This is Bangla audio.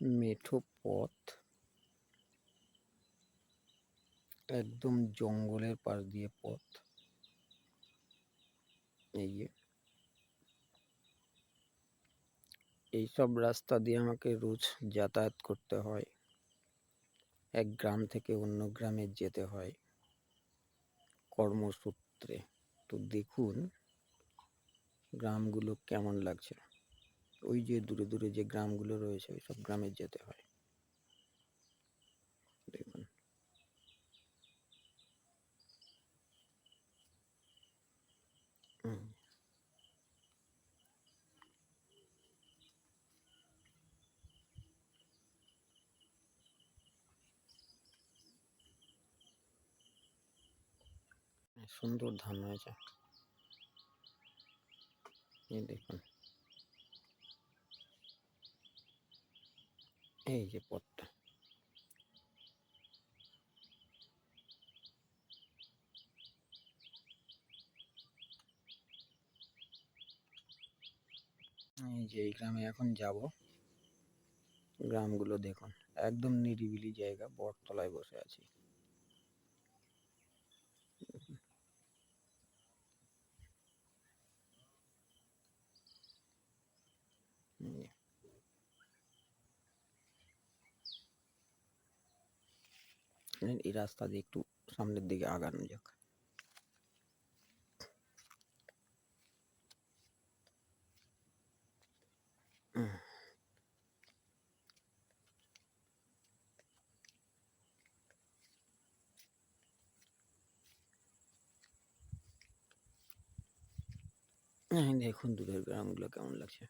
মেঠো পথ একদম জঙ্গলের পাশ দিয়ে পথ। এই এইসব রাস্তা দিয়ে আমাকে রোজ যাতায়াত করতে হয়। এক গ্রাম থেকে অন্য গ্রামে যেতে হয়। কর্মসূত্রে। তো দেখুন, গ্রামগুলো কেমন লাগছে। ওই যে দূরে দূরে যে গ্রামগুলো রয়েছে ওই সব গ্রামে যেতে হয়। দেখুন। সুন্দর ধান হয়েছে। দেখুন। এই যে পথটা। এই যে এই গ্রামে এখন যাব। গ্রামগুলো দেখুন, একদম নিরিবিলি জায়গা, বটতলায় বসে আছি এই যে। এই রাস্তা দিয়ে একটু সামনের দিকে আগানো যাক। এই দেখুন দূরের গ্রামগুলো কেমন লাগছে